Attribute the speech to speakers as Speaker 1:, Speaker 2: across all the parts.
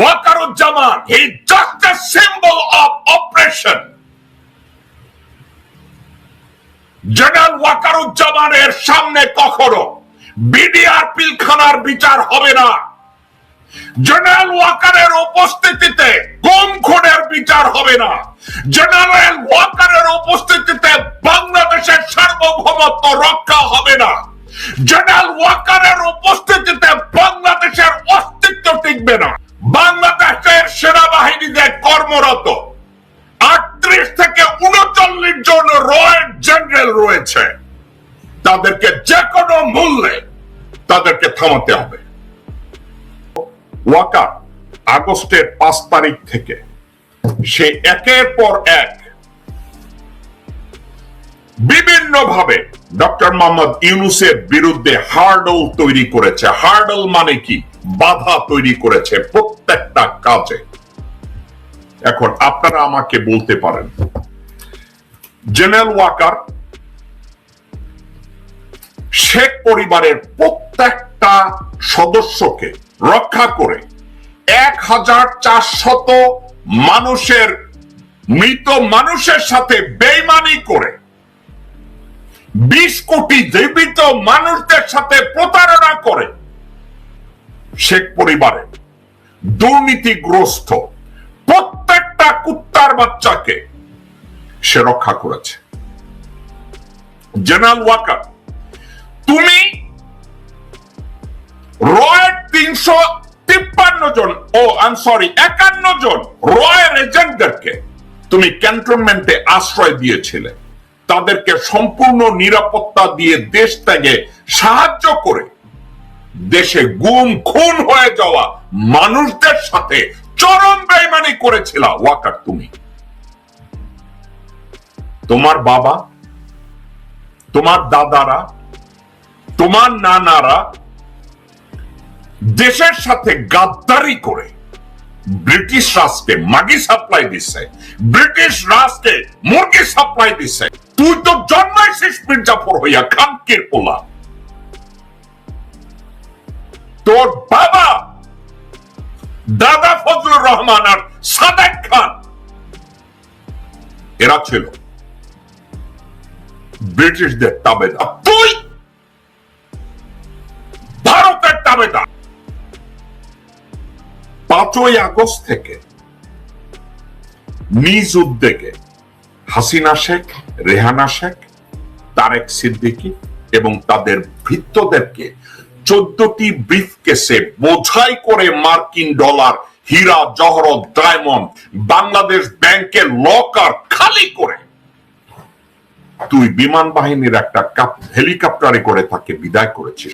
Speaker 1: Wakeruzzaman he just a symbol of operation general ওয়াকারুজ্জামানের সামনে কখনো BDR পিলখানার বিচার হবে না। জেনারেল ওয়াকারের উপস্থিতিতে গুম খুনের বিচার হবে না। জেনারেল ওয়াকারের উপস্থিতিতে বাংলাদেশের সার্বভৌমত্ব রক্ষা হবে না। জেনারেল ওয়াকারের উপস্থিতিতে বাংলাদেশের অস্তিত্ব টিকবে না। বাংলাদেশের সেনাবাহিনীতে কর্মরত আটত্রিশ থেকে উনচল্লিশ জন রয়েল জেনারেল রয়েছে। তাদেরকে যে কোনো মূল্যে তাদেরকে থামাতে হবে। ওয়াকার, আগস্টের পাঁচ তারিখ থেকে সে একের পর এক বিভিন্ন ভাবে ডক্টর মোহাম্মদ ইউনুসের বিরুদ্ধে হার্ডল তৈরি করেছে। হার্ডল মানে কি? বাধা তৈরি করেছে প্রত্যেকটা কাজে। এখন আপনারা আমাকে বলতে পারেন, জেনারেল ওয়াকার, শেখ পরিবারের প্রত্যেকটা সদস্যকে রক্ষা করে এক হাজার চারশত মানুষের, মৃত মানুষের সাথে বেইমানি করে বিশ কোটি জীবিত মানুষদের সাথে প্রতারণা করে শেখ পরিবারে। দুর্নীতিগ্রস্ত প্রত্যেকটা কুত্তার বাচ্চাকে সে রক্ষা করেছে। জেনারেল ওয়াকার, তুমি রয়ের তিনশো তিপ্পান্ন জন, ও আই সরি একান্ন জন রয়ের এজেন্টদেরকে তুমি ক্যান্টনমেন্টে আশ্রয় দিয়েছিলে। তাদেরকে সম্পূর্ণ নিরাপত্তা দিয়ে দেশ ত্যাগে সাহায্য করে দেশে গুম, খুন হয়ে যাওয়া মানুষদের সাথে চরম বেইমানি করেছিল, ওয়াকার তুমি। তোমার বাবা, তোমার দাদারা, তোমার নানারা দেশের সাথে গাদ্দারি করে ব্রিটিশ রাজকে মাগি সাপ্লাই দিচ্ছে ব্রিটিশ রাজকে মুরগি সাপ্লাই দিচ্ছে তুই তো জন্মাইছিস মির্জাফর হইয়া খানকির পোলা। তোর বাবা দাদা ফজলুর রহমান আর সাদেক খান, এরা ছিল ব্রিটিশদের তাবেদার তুই ভারতের তাবেদার পাঁচই আগস্ট থেকে নিজ উদ্যোগে হাসিনা শেখ, রেহানা শেখ, তারেক সিদ্দিকী এবং তাদের ভৃত্যদেরকে চোদ্দটি ব্রিফ কেসে বোঝাই করে মার্কিন ডলার, হীরা, জহরত, ডায়মন্ড, বাংলাদেশ ব্যাংকের লকার খালি করে। তুই বিমান বাহিনীর একটা কাপ হেলিকপ্টারে করে তাকে বিদায় করেছিস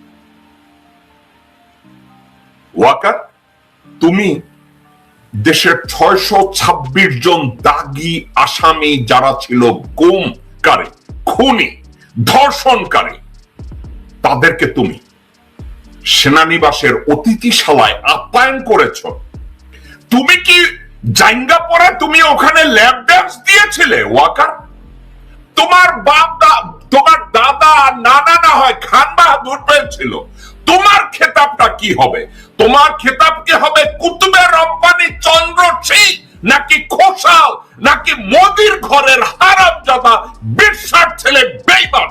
Speaker 1: ওয়াকার, তুমি দেশের ছয়শো ছাব্বিশ জন দাগি আসামি যারা ছিল গুমকারী, খুনি, ধর্ষণকারী, তাদেরকে তুমি সেনানিবাসের অতিথিশালায় আপ্যায়ন করেছ। তুমি কি জাইঙ্গা পরে তুমি ওখানে ল্যাব ড্যান্স দিয়েছিলে, ওয়াকার? তোমার বাপ তোমার দাদা নানা না হয় খান বাহাদুর পেয়েছিল তোমার খেতাবটা কি হবে? তোমার খেতাব কি হবে কুতুবের রব্বানি চন্দ্র সিং নাকি খোসাল, নাকি মোদির ঘরের হারাম জাদা বিশ্বাস ছেলে বেইমান?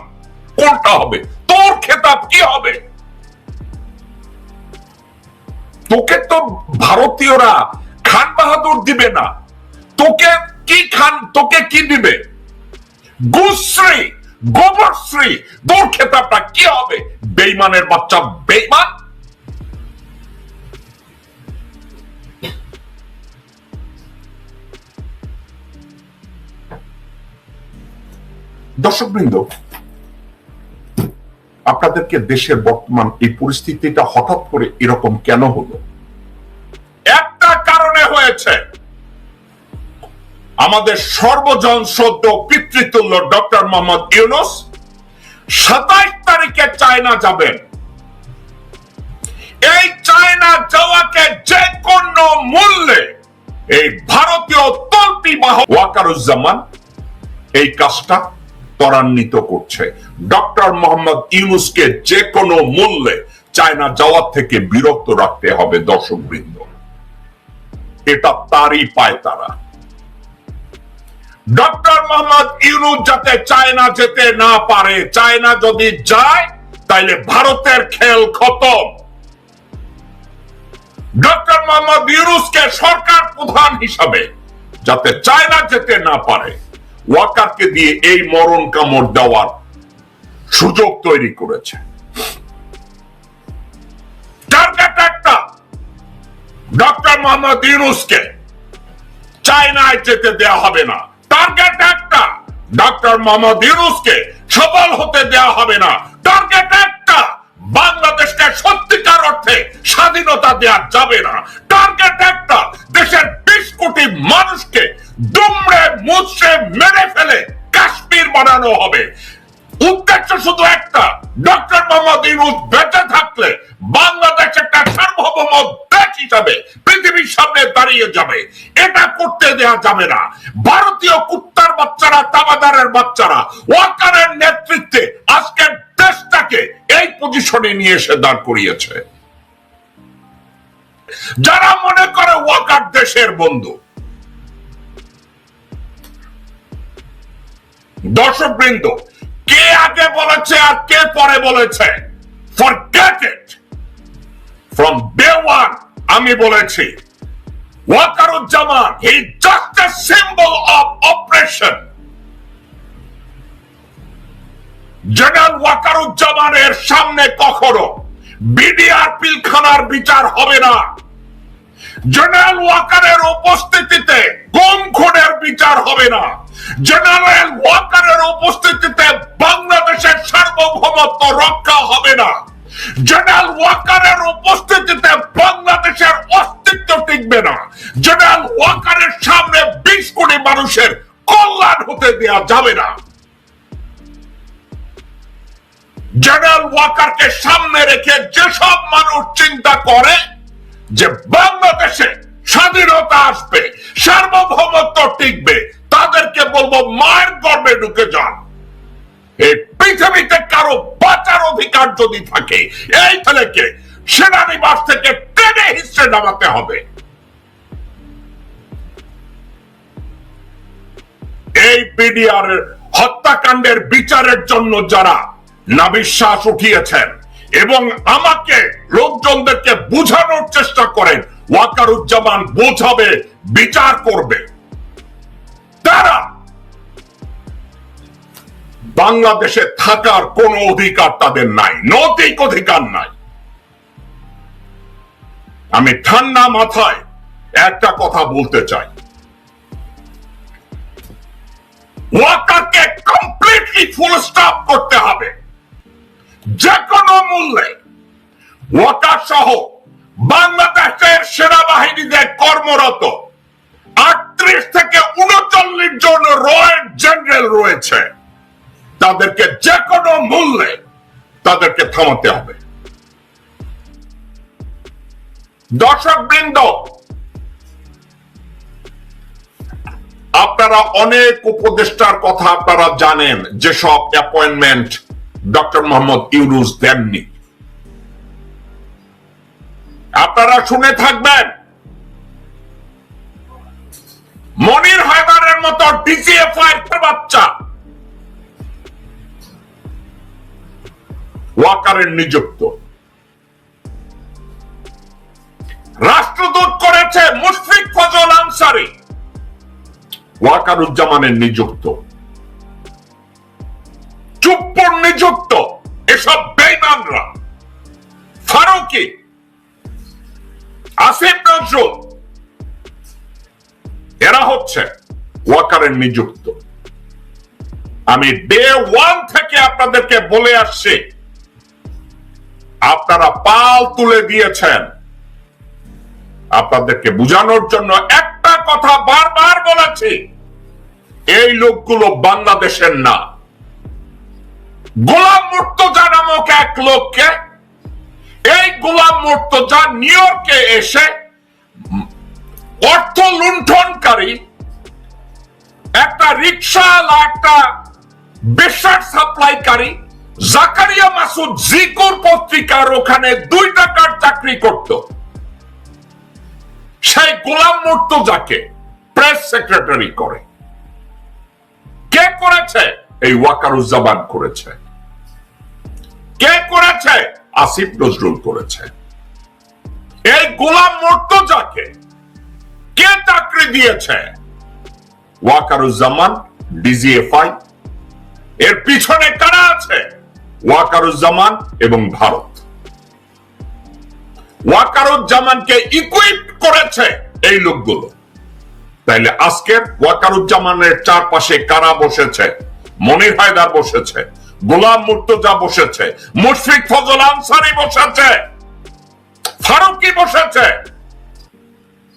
Speaker 1: কোনটা হবে? তোর খেতাব কি হবে? তোকে তো ভারতীয়রা খান বাহাদুর দিবে না। তোকে কি খান, তোকে কি দিবে? গুশ্রী গোবরশ্রী তোর খেতাবটা কি হবে? বেইমানের বাচ্চা, বেইমান। দর্শকবৃন্দ আপনাদেরকে দেশের বর্তমান এই পরিস্থিতিটা হঠাৎ করে এরকম কেন হলো? একটা কারণে হয়েছে। আমাদের সর্বজন সদ্য পিতৃতুল্য ডক্টর মোহাম্মদ ইউনুস সাতাইশ তারিখে চায়না যাবেন। এই চায়না যাওয়াকে যে কোনো মূল্যে এই ভারতীয় তল্পি বাহ ওয়াকারুজ্জামান এই কাজটা ত্বরান্বিত করছে। ডক্টর মোহাম্মদ ইউনুসকে যে কোনো মূল্যে চায়না যাওয়ার থেকে বিরত রাখতে হবে দর্শক বৃন্দ এটা তারই পায় তারা। ডক্টর মোহাম্মদ ইউনুস যাতে চায়না যেতে না পারে, চায়না যদি যায়, তাইলে ভারতের খেল খতম। ডক্টর মোহাম্মদ ইউনুসকে সরকার প্রধান হিসাবে যাতে চায়না যেতে না পারে ওয়াকারকে দিয়ে এই মরণ কামড় দেওয়ার সুযোগ তৈরি করেছে। ডক্টর মোহাম্মদ ইউনুসকে চায়নায় যেতে দেওয়া হবে না টার্গেট একটা ডক্টর মোহাম্মদ ইউনুসকে সফল হতে দেওয়া হবে না টার্গেট একটা বাংলাদেশকে সত্যিকার অর্থে স্বাধীনতা দেওয়া যাবে না। টার্গেট একটা, দেশের বিশ কোটি মানুষকে দুমড়ে মুচড়ে মেরে ফেলে কাশ্মীর বানানো হবে। উদ্দেশ্য শুধু একটা ডক্টর মোহাম্মদ ইউনুস বেঁচে থাকলে বাংলাদেশ একটা সার্বভৌম দেশ হিসাবে পৃথিবীর সামনে দাঁড়িয়ে যাবে। এটা করতে দেয়া যাবে না। ভারতীয় কুত্তার বাচ্চারা তাবাদারের বাচ্চারা, ওয়াকারের নেতৃত্বে আজকের দেশটাকে এই পজিশনে নিয়ে এসে দাঁড় করিয়েছে। যারা মনে করে ওয়াকার দেশের বন্ধু দর্শক বৃন্দ কে আগে বলেছে আর কে পরে বলেছে? ফরগেট ফ্রম ডে ওয়ান আমি বলেছি, Wakeruzzaman he just symbol of operation ওয়াকারুজ্জামানের সামনে কখনো বিডিআর পিলখানার বিচার হবে না। জেনারেল ওয়াকারের উপস্থিতিতে গুম খুনের বিচার হবে না। জেনারেল ওয়াকারের উপস্থিতিতে বাংলাদেশের সার্বভৌমত্ব রক্ষা হবে না। জেনারেল ওয়াকারের উপস্থিতিতে বাংলাদেশের অস্তিত্ব টিকবে না। জেনারেল ওয়াকারের সামনে বিশ কোটি মানুষের কল্যাণ হতে দেওয়া যাবে না। জেনারেল ওয়াকারকে সামনে রেখে যেসব মানুষ চিন্তা করে যে বাংলাদেশে স্বাধীনতা আসবে, সার্বভৌমত্ব টিকবে, তাদেরকে বলব মায়ের গর্বে ঢুকে যান। এই পৃথিবীতে কারও বাঁচার অধিকার যদি থাকে, এই ছেলেকে সেনানিবাস থেকে টেনে হিসেবে নামাতে হবে। এই বিডিআর হত্যাকাণ্ডের বিচারের জন্য যারা নাবিশ্বাস উঠিয়েছেন এবং আমাকে লোকজনদেরকে বোঝানোর চেষ্টা করেন, ওয়াকারুজ্জামান বোঝাবে, বিচার করবে। তারা বাংলাদেশে থাকার কোন অধিকার তাদের নাই, নৈতিক অধিকার নাই। আমি ঠান্ডা মাথায় একটা কথা বলতে চাই। ওয়াকারকে কমপ্লিটলি ফুল স্টপ করতে হবে। যে কোনো মূল্যে ওয়াকার সহ বাংলাদেশের সেনাবাহিনীতে কর্মরত আটত্রিশ থেকে উনচল্লিশ জন রয়েল জেনারেল রয়েছে। তাদেরকে যে কোনো মূল্যে তাদেরকে থামাতে হবে। দর্শক বৃন্দ আপনারা অনেক উপদেষ্টার কথা আপনারা জানেন, যেসব অ্যাপয়েন্টমেন্ট ডক্টর মোহাম্মদ ইউনুস দেননি। আপনারা শুনে থাকবেন, মনির হায়দারের মতো ডিজিএফআই বাচ্চা ওয়াকারের নিযুক্ত। রাষ্ট্রদূত করেছে মুশফিক ফজল আনসারি, ওয়াকারুজ্জামানের নিযুক্ত। চুপ্পুর নিযুক্ত এসব বেইমানরা। ফারুকি, আসিফ নজরুল, এরা হচ্ছে ওয়াকারের নিযুক্ত। আমি ডে ওয়ান থেকে আপনাদেরকে বলে আসছি, আপনারা পাল তুলে দিয়েছেন। আপনাদেরকে বুঝানোর জন্য একটা কথা বারবার বলেছি, এই লোকগুলো বাংলাদেশের না। গোলাম মুর্তজা নামক এক লোককে, এই গোলাম মুর্তজা নিউ ইয়র্কে এসে অর্থ লুণ্ঠনকারী, একটা রিক্সা একটা বিশ্বাস সাপ্লাইকারী জাকারিয়া মাসুদ জিকুর পত্রিকার ওখানে দুই টাকার চাকরি করত। সেই গোলাম মুর্তজাকে প্রেস সেক্রেটারি করে। কে করেছে? এই ওয়াকারুজ্জামান করেছে। কে করেছে? আসিফ নজরুল করেছে। এই গোলাম মুর্তজাকে কে চাকরি দিয়েছে? ওয়াকারুজ্জামান ডিজিএফআই, এর পিছনে কারা আছে? ওয়াকারুজ্জামান এবং ভারত। ওয়াকারুজ্জামানকে ইকুইপ করেছে এই লোকগুলো। তাইলে আজকের ওয়াকারুজ্জামানের চারপাশে কারা বসেছে? মনির হায়দার বসেছে, গোলাম মুর্তজা বসেছে, মুশফিক ফজল আনসারি বসেছে, ফারুকি বসেছে?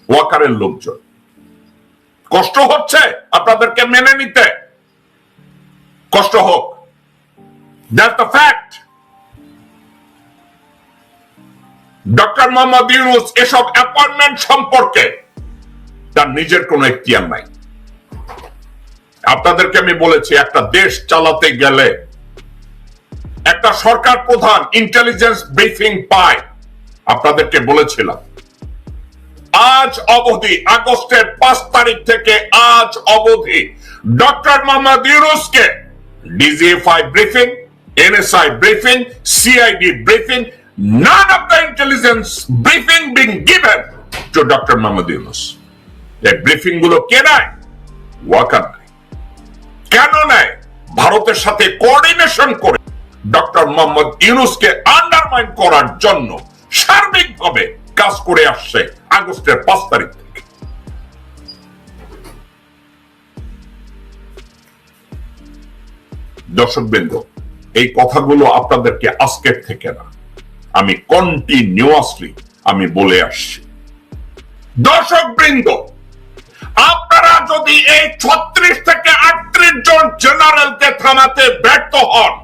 Speaker 1: ওয়াকারের লোকজন। কষ্ট হচ্ছে আপনাদেরকে মেনে নিতে। কষ্ট হোক। That the fact doctor Mohammad Yunus, এসব অ্যাপয়েন্টমেন্ট সম্পর্কে তার নিজের কোনো এখতিয়ার নাই। আপনাদেরকে আমি বলেছি, একটা দেশ চালাতে গেলে একটা সরকার প্রধান ইন্টেলিজেন্স ব্রিফিং পায় আপনাদেরকে বলেছিলাম আজ অবধি, আগস্টের পাঁচ তারিখ থেকে আজ অবধি, ডক্টর মোহাম্মদ ইউনুসকে DGFI briefing NSI briefing CID briefing none of the intelligence briefing being given to Dr. Mohammad Yunus. এই ব্রিফিংগুলো কে নেয় ওয়াকার কেন নেয়। ভারতের সাথে কোঅর্ডিনেশন করে ডক্টর মোহাম্মদ ইউনুসকে আন্ডারমাইন করার জন্য সার্বিকভাবে কাজ করে আসছে আগস্টের পাঁচ তারিখ থেকে। দর্শকবৃন্দ, এই কথাগুলো আপনাদেরকে আজকের থেকে না, আমি কন্টিনিউয়াসলি আমি বলে আসছি। দর্শক বৃন্দ আপনারা যদি এই ছত্রিশ থেকে আটত্রিশ জন জেনারেলকে থামাতে ব্যর্থ হন,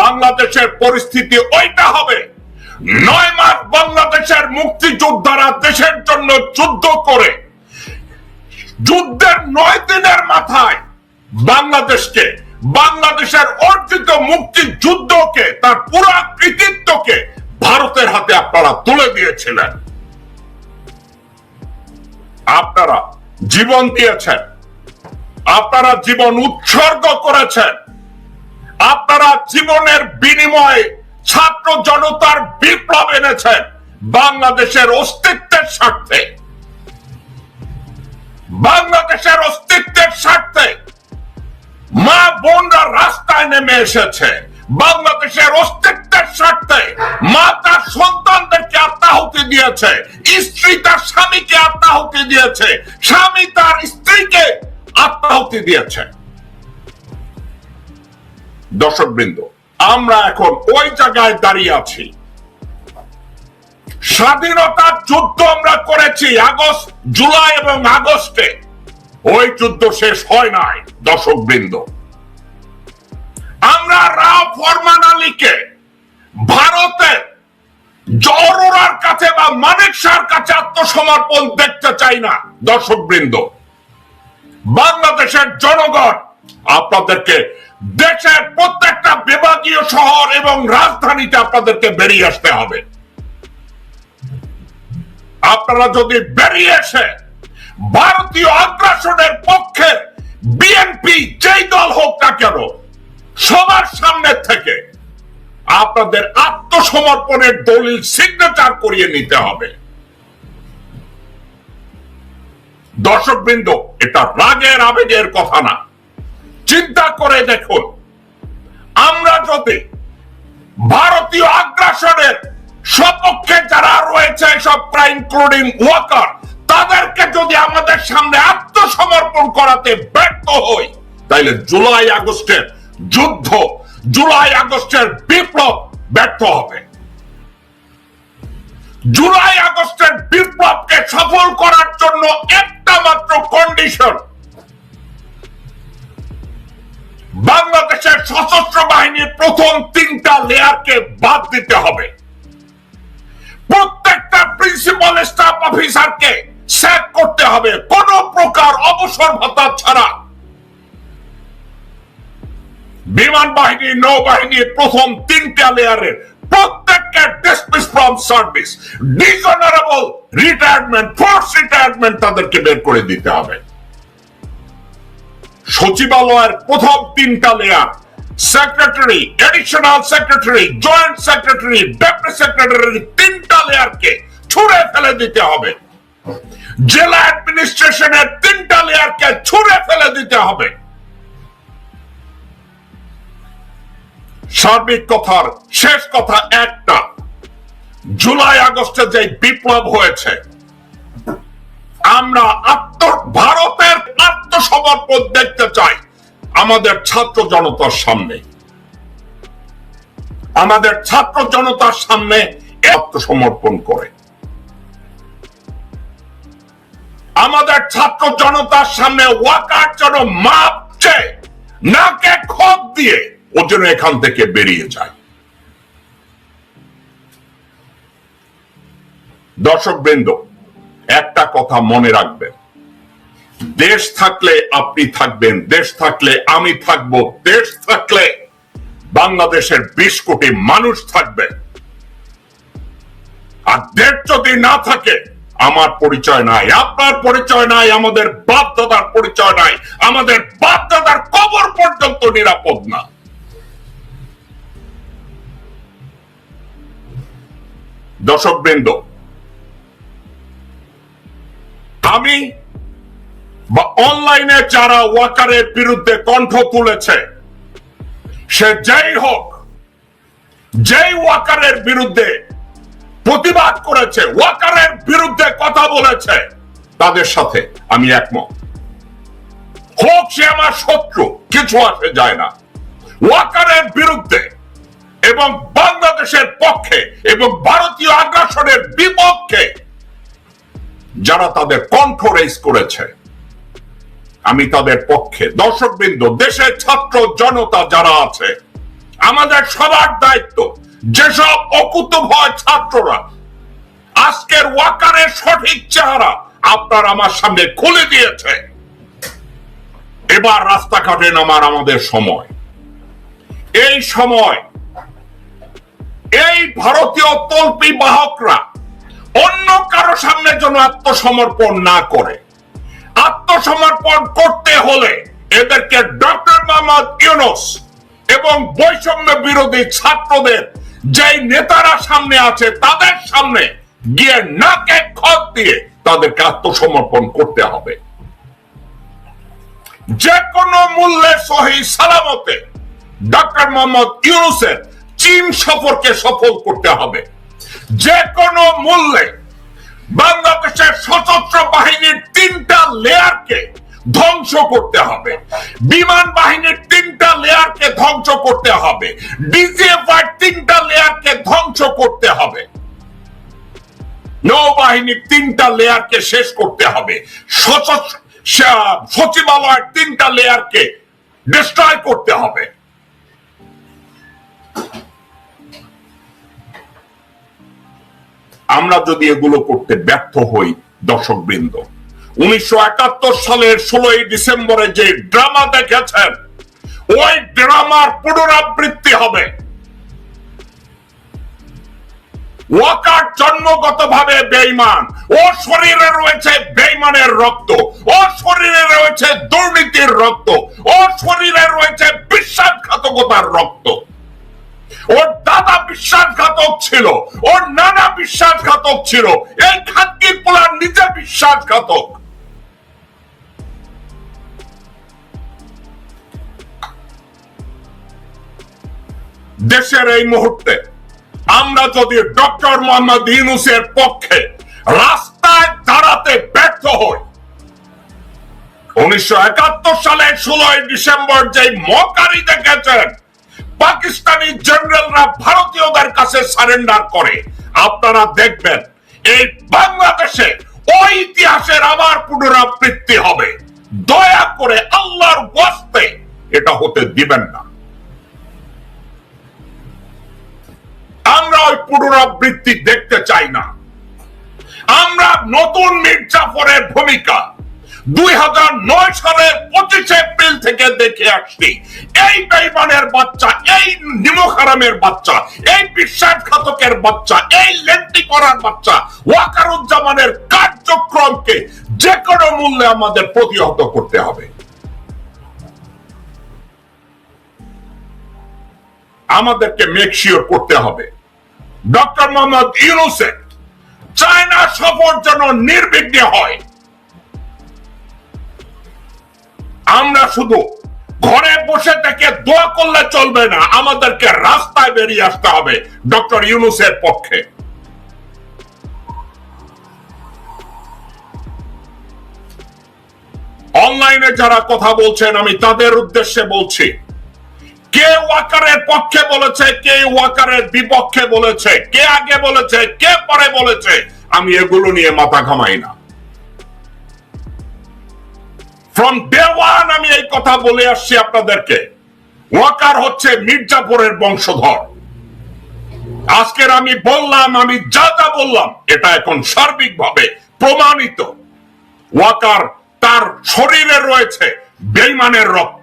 Speaker 1: বাংলাদেশের পরিস্থিতি ওইটা হবে। নয় মাস বাংলাদেশের মুক্তিযোদ্ধারা দেশের জন্য যুদ্ধ করে, যুদ্ধের নয় দিনের মাথায় বাংলাদেশকে, বাংলাদেশের অর্জিত মুক্তি যুদ্ধকে তার পুরো কৃতিত্বকে ভারতের হাতে আপনারা তুলে দিয়েছিলেন। আপনারা জীবন দিয়েছেন। আপনারা জীবন উৎসর্গ করেছেন। আপনারা জীবনের বিনিময়ে ছাত্র জনতার বিপ্লব এনেছেন বাংলাদেশের অস্তিত্বের স্বার্থে। বাংলাদেশের অস্তিত্বের স্বার্থে মা বোনরা রাস্তায় নেমে এসেছে। বাংলাদেশের অস্তিত্বের স্বার্থে মা তার সন্তানদেরকে আত্মাহুতি দিয়েছে, স্ত্রী তার স্বামীকে আত্মাহুতি দিয়েছে, স্বামী তার স্ত্রীকে আত্মাহুতি দিয়েছে। দর্শক বৃন্দ আমরা এখন ওই জায়গায় দাঁড়িয়ে আছি। স্বাধীনতার যুদ্ধ আমরা করেছি আগস্ট, জুলাই এবং আগস্টে। ওই যুদ্ধ শেষ হয় নাই দর্শক বৃন্দ আমরা রাও ফরমান আলীকে ভারতের জরোরার কাছে বা মানিক শাহর কাছে আত্মসমর্পণ দেখতে চাই না দর্শক বৃন্দ বাংলাদেশের জনগণ, আপনাদেরকে দেশের প্রত্যেকটা বিভাগীয় শহর এবং রাজধানীতে আপনাদেরকে বেরিয়ে আসতে হবে। আপনারা যদি বেরিয়ে এসে ভারতীয় আগ্রাসনের পক্ষে বিএনপি যেই সবার সামনে থেকে আপনাদের আত্মসমর্পণের দলিল সিগনেচার করিয়ে নিতে হবে। দর্শক বৃন্দ এটা রাগের আবেগের কথা না। চিন্তা করে দেখুন, আমরা যদি ভারতীয় আগ্রাসনের সপক্ষে যারা রয়েছে সব ইনক্লুডিং ওয়াকার তাদেরকে যদি আমাদের সামনে আত্মসমর্পণ করাতে ব্যর্থ হই, তাইলে জুলাই আগস্টের যুদ্ধ জুলাই আগস্টের বিপ্লব ব্যর্থ হবে। জুলাই আগস্টের বিপ্লবকে সফল করার জন্য একটা মাত্র কন্ডিশন বাংলাদেশের সশস্ত্র বাহিনীর প্রথম তিনটা লেয়ারকে বাদ দিতে হবে। প্রত্যেকটা প্রিন্সিপাল স্টাফ অফিসারকে স্যাক করতে হবে। কোন প্রকার অবসর ভাতা ছাড়া। বিমান বাহিনী নৌবাহিনীর প্রথম তিনটা লেয়ারের প্রত্যেককে dismiss from service dishonourable retirement force retirement তাদেরকে বের করে দিতে হবে। সচিবালয়ের প্রথম তিনটা layer secretary additional secretary joint secretary deputy secretary তিনটা লেয়ারকে ছুঁড়ে ফেলে দিতে হবে। জেলা অ্যাডমিনিস্ট্রেশনের তিনটা লেয়ারকে ছুড়ে ফেলে দিতে হবে। সার্বিক কথার শেষ কথা একটা। জুলাই, আগস্টে যে বিপ্লব হয়েছে, আমরা আত্ম ভারতের আত্মসমর্পণ দেখতে চাই আমাদের ছাত্র জনতার সামনে। আমাদের ছাত্র জনতার সামনে আত্মসমর্পণ করে। আমাদের ছাত্র জনতার সামনে ওয়াকার জন্য মাপ চেয়ে নাকে খত দিয়ে ও যেন এখান থেকে বেরিয়ে যায়। দর্শক বৃন্দ একটা কথা মনে রাখবেন। দেশ থাকলে আপনি থাকবেন, দেশ থাকলে আমি থাকব, দেশ থাকলে বাংলাদেশের বিশ কোটি মানুষ থাকবে। আর দেশ যদি না থাকে, আমার পরিচয় নাই, আপনার পরিচয় নাই, আমাদের বাপ দাদার পরিচয় নাই, আমাদের বাপ দাদার কবর পর্যন্ত নিরাপদ না। দর্শক বৃন্দ আমি বা অনলাইনে যারা ওয়াকারের বিরুদ্ধে কণ্ঠ তুলেছে, সে যেই হোক, যেই ওয়াকারের বিরুদ্ধে প্রতিবাদ করেছে, ওয়াকারের বিরুদ্ধে কথা বলেছে, তাদের সাথে আমি একমত। হোক সে আমার শত্রু, কিছু আসে যায় না। ওয়াকারের বিরুদ্ধে এবং বাংলাদেশের পক্ষে এবং ভারতীয় আগ্রাসনের বিপক্ষে যারা তাদের কণ্ঠ রেস করেছে, আমি তাদের পক্ষে। দর্শকবৃন্দ, দেশের ছাত্র জনতা যারা আছে, আমাদের সবার দায়িত্ব, যেসব অকুত ভয় ছাত্ররা আজকের ওয়াকারের সঠিক চেহারা আপনার আমার সামনে খুলে দিয়েছে। এবার রাস্তাঘাটে নামার আমাদের সময়। এই সময় এই ভারতীয় তল্পি বাহকরা অন্য কারও সামনে যেন আত্মসমর্পণ না করে। আত্মসমর্পণ করতে হলে এদেরকে ডক্টর মোহাম্মদ ইউনুস এবং বৈষম্য বিরোধী ছাত্রদের যেই নেতারা সামনে আছে তাদের সামনে গিয়ে নাকে খত দিয়ে তাদেরকে আত্মসমর্পণ করতে হবে। যে কোনো মূল্যে সহি সালামতে ডক্টর মোহাম্মদ ইউনুসের চীন সফরকে সফল করতে হবে। যে কোনো মূল্যে বাংলাদেশের সশস্ত্র বাহিনীর তিনটা লেয়ারকে ধ্বংস করতে হবে। বিমান বাহিনীর তিনটা লেয়ারকে ধ্বংস করতে হবে। ডিজিএফআই তিনটা লেয়ারকে ধ্বংস করতে হবে। নৌবাহিনীর তিনটা লেয়ারকে শেষ করতে হবে। সচিবালয়ের তিনটা লেয়ারকে ডিস্ট্রয় করতে হবে। আমরা যদি এগুলো করতে ব্যর্থ হই দর্শক বৃন্দ উনিশশো একাত্তর সালের ষোলোই ডিসেম্বরে যে ড্রামা দেখেছেন, ওই ড্রামার পুনরাবৃত্তি হবে। ওয়াকার জন্মগত ভাবে বেইমান ও শরীরে রয়েছে বেইমানের রক্ত, ও শরীরে রয়েছে দুর্নীতির রক্ত, ও শরীরে রয়েছে বিশ্বাসঘাতকতার রক্ত। ওর দাদা বিশ্বাসঘাতক ছিল, ওর নানা বিশ্বাসঘাতক ছিল, এই খানকি পোলার নিজে বিশ্বাসঘাতক। দেশের এই মুহূর্তে আমরা যদি ডক্টর মোহাম্মদ ইউনুসের পক্ষে রাস্তায় দাঁড়াতে ব্যর্থ হই, উনিশশো সালের ষোলোই ডিসেম্বর যে মকারি দেখেছেন পাকিস্তানি জেনারেলরা ভারতীয়দের কাছে সারেন্ডার করে। আপনারা দেখবেন, এই বাংলাদেশে ওই ইতিহাসের আবার পুনরাবৃত্তি হবে। দয়া করে আল্লাহর ওয়াস্তে এটা হতে দিবেন না। আমরা ওই পুনরাবৃত্তি দেখতে চাই না। আমরা নতুন মির্জাফরের ভূমিকা দুই হাজার নয় সালের পঁচিশে এপ্রিল থেকে দেখে আসছি, এই বেইমানের বাচ্চা, এই বাচ্চা, এই বিশ্বাসঘাতকের বাচ্চা, এই লেন্টি করার বাচ্চা, ওয়াকারুজ্জামানের কার্যক্রমকে যে কোনো মূল্যে আমাদের প্রতিহত করতে হবে। আমাদেরকে মেক শিওর করতে হবে। ডক্টর মোহাম্মদ ইউনুসেফ চায়না সফর যেন নির্বিঘ্নে হয় আমরা শুধু ঘরে বসে থেকে দোয়া করলে চলবে না, আমাদেরকে রাস্তায় বেরিয়ে আসতে হবে, ডক্টর ইউনুসের পক্ষে। অনলাইনে যারা কথা বলছেন, আমি তাদের উদ্দেশ্যে বলছি, কে ওয়াকারের পক্ষে বলেছে, কে ওয়াকারের বিপক্ষে বলেছে, কে আগে বলেছে, কে পরে বলেছে, আমি এগুলো নিয়ে মাথা ঘামাই না। ফ্রম ডে ওয়ান আমি এই কথা বলে আসছি আপনাদেরকে। ওয়াকার হচ্ছে মির্জাপুরের বংশধর। আজকের আমি বললাম, আমি যা যা বললাম, এটা এখন সার্বিকভাবে প্রমাণিত। ওয়াকার তার শরীরে রয়েছে বেইমানের রক্ত।